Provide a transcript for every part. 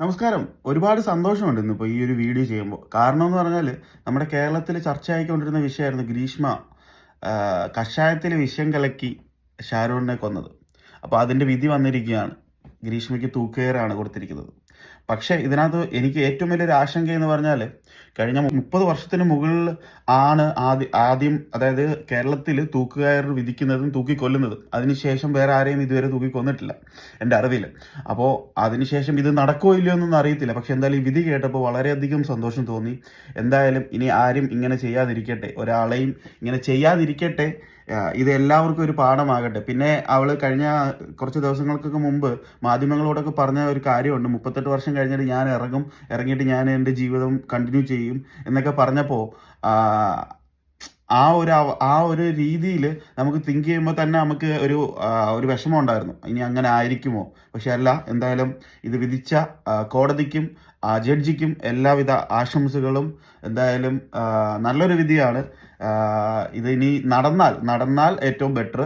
നമസ്കാരം. ഒരുപാട് സന്തോഷമുണ്ട് ഇന്നിപ്പോൾ ഈ ഒരു വീഡിയോ ചെയ്യുമ്പോൾ. കാരണം എന്ന് പറഞ്ഞാൽ നമ്മുടെ കേരളത്തിൽ ചർച്ചയായിക്കൊണ്ടിരുന്ന വിഷയമായിരുന്നു ഗ്രീഷ്മ കഷായത്തിൽ വിഷം കലക്കി ഷാരൂഖിനെ കൊന്നത്. അപ്പോൾ അതിന്റെ വിധി വന്നിരിക്കുകയാണ്. ഗ്രീഷ്മയ്ക്ക് തൂക്കുകയറാണ് കൊടുത്തിരിക്കുന്നത്. പക്ഷേ ഇതിനകത്ത് എനിക്ക് ഏറ്റവും വലിയൊരു ആശങ്ക എന്ന് പറഞ്ഞാൽ കഴിഞ്ഞ മുപ്പത് വർഷത്തിന് മുകളിൽ ആണ് ആദ്യ ആദ്യം അതായത് കേരളത്തിൽ തൂക്കുകയർ വിധിക്കുന്നതും തൂക്കിക്കൊല്ലുന്നതും. അതിനുശേഷം വേറെ ആരെയും ഇതുവരെ തൂക്കി കൊന്നിട്ടില്ല എന്റെ അറിവിൽ അപ്പോൾ അതിനുശേഷം ഇത് നടക്കുമോ ഇല്ലയോ എന്നൊന്നും അറിയത്തില്ല. പക്ഷെ എന്തായാലും ഈ വിധി കേട്ടപ്പോൾ വളരെയധികം സന്തോഷം തോന്നി. എന്തായാലും ഇനി ആരും ഇങ്ങനെ ചെയ്യാതിരിക്കട്ടെ. ഒരാളെയും ഇങ്ങനെ ചെയ്യാതിരിക്കട്ടെ ഇത് എല്ലാവർക്കും ഒരു പാഠമാകട്ടെ. പിന്നെ അവൾ കഴിഞ്ഞ കുറച്ച് ദിവസങ്ങൾക്കൊക്കെ മുമ്പ് മാധ്യമങ്ങളോടൊക്കെ പറഞ്ഞ ഒരു കാര്യമുണ്ട്. മുപ്പത്തെട്ട് വർഷം കഴിഞ്ഞിട്ട് ഞാൻ ഇറങ്ങും. ഇറങ്ങിയിട്ട് ഞാൻ എന്റെ ജീവിതം കണ്ടിന്യൂ ചെയ്യും എന്നൊക്കെ പറഞ്ഞപ്പോൾ ആ ഒരു ആ ഒരു രീതിയിൽ നമുക്ക് തിങ്ക് ചെയ്യുമ്പോൾ തന്നെ നമുക്ക് ഒരു ഒരു വിഷമം ഉണ്ടായിരുന്നു. ഇനി അങ്ങനെ ആയിരിക്കുമോ? പക്ഷെ അല്ല എന്തായാലും ഇത് വിധിച്ച കോടതിക്കും ജഡ്ജിക്കും എല്ലാവിധ ആശംസകളും എന്തായാലും നല്ലൊരു വിധിയാണ്. ഇത് ഇനി നടന്നാൽ നടന്നാൽ ഏറ്റവും ബെറ്റർ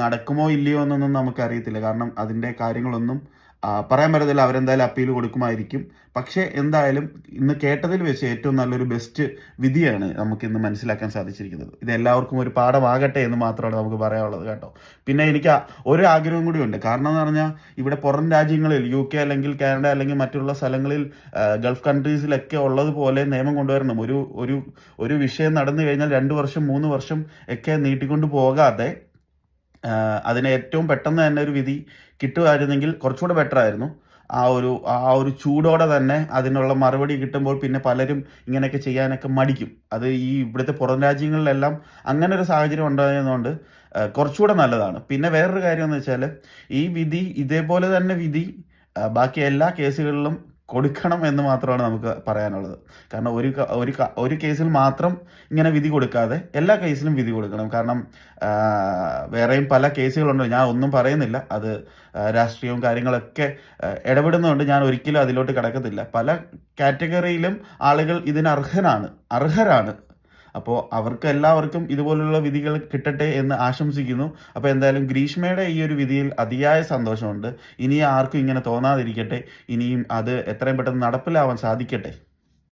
നടക്കുമോ ഇല്ലയോ എന്നൊന്നും നമുക്കറിയത്തില്ല. കാരണം അതിന്റെ കാര്യങ്ങളൊന്നും പറയാൻ പറ്റത്തില്ല അവരെന്തായാലും അപ്പീൽ കൊടുക്കുമായിരിക്കും. പക്ഷേ എന്തായാലും ഇന്ന് കേട്ടതിൽ വെച്ച് ഏറ്റവും നല്ലൊരു ബെസ്റ്റ് വിധിയാണ് നമുക്ക് ഇന്ന് മനസ്സിലാക്കാൻ സാധിച്ചിരിക്കുന്നത്. ഇത് എല്ലാവർക്കും ഒരു പാഠമാകട്ടെ എന്ന് മാത്രമാണ് നമുക്ക് പറയാനുള്ളത് കേട്ടോ. പിന്നെ എനിക്ക് ഒരു ആഗ്രഹം കൂടി ഉണ്ട്. കാരണം എന്ന് പറഞ്ഞാൽ ഇവിടെ പുറം രാജ്യങ്ങളിൽ യു കെ അല്ലെങ്കിൽ കാനഡ അല്ലെങ്കിൽ മറ്റുള്ള സ്ഥലങ്ങളിൽ ഗൾഫ് കൺട്രീസിലൊക്കെ ഉള്ളതുപോലെ നിയമം കൊണ്ടുവരണം. ഒരു ഒരു ഒരു വിഷയം നടന്നു കഴിഞ്ഞാൽ രണ്ട് വർഷം മൂന്ന് വർഷം ഒക്കെ നീട്ടിക്കൊണ്ട് പോകാതെ അതിന് ഏറ്റവും പെട്ടെന്ന് തന്നെ ഒരു വിധി കിട്ടുമായിരുന്നെങ്കിൽ കുറച്ചുകൂടെ ബെറ്റർ ആയിരുന്നു. ആ ഒരു ആ ഒരു ചൂടോടെ തന്നെ അതിനുള്ള മറുപടി കിട്ടുമ്പോൾ പിന്നെ പലരും ഇങ്ങനെയൊക്കെ ചെയ്യാനൊക്കെ മടിക്കും. അത് ഈ ഇവിടുത്തെ പുറം രാജ്യങ്ങളിലെല്ലാം അങ്ങനെ ഒരു സാഹചര്യം ഉണ്ടായതുകൊണ്ട് കുറച്ചുകൂടെ നല്ലതാണ്. പിന്നെ വേറൊരു കാര്യം എന്ന് വെച്ചാൽ ഈ വിധി ഇതേപോലെ തന്നെ വിധി ബാക്കി എല്ലാ കേസുകളിലും കൊടുക്കണം എന്ന് മാത്രമാണ് നമുക്ക് പറയാനുള്ളത്. കാരണം ഒരു ഒരു ഒരു കേസിൽ മാത്രം ഇങ്ങനെ വിധി കൊടുക്കാതെ എല്ലാ കേസിലും വിധി കൊടുക്കണം. കാരണം വേറെയും പല കേസുകളുണ്ട്. ഞാൻ ഒന്നും പറയുന്നില്ല. അത് രാഷ്ട്രീയവും കാര്യങ്ങളൊക്കെ ഇടപെടുന്നതുകൊണ്ട് ഞാൻ ഒരിക്കലും അതിലോട്ട് കിടക്കത്തില്ല. പല കാറ്റഗറിയിലും ആളുകൾ ഇതിന് അർഹനാണ് അർഹരാണ്. അപ്പോൾ അവർക്ക് എല്ലാവർക്കും ഇതുപോലുള്ള വിധികൾ കിട്ടട്ടെ എന്ന് ആശംസിക്കുന്നു. അപ്പോൾ എന്തായാലും ഗ്രീഷ്മയുടെ ഈ ഒരു വിധിയിൽ അതിയായ സന്തോഷമുണ്ട്. ഇനി ആർക്കും ഇങ്ങനെ തോന്നാതിരിക്കട്ടെ. ഇനിയും അത് എത്രയും പെട്ടെന്ന് നടപ്പിലാവാൻ സാധിക്കട്ടെ.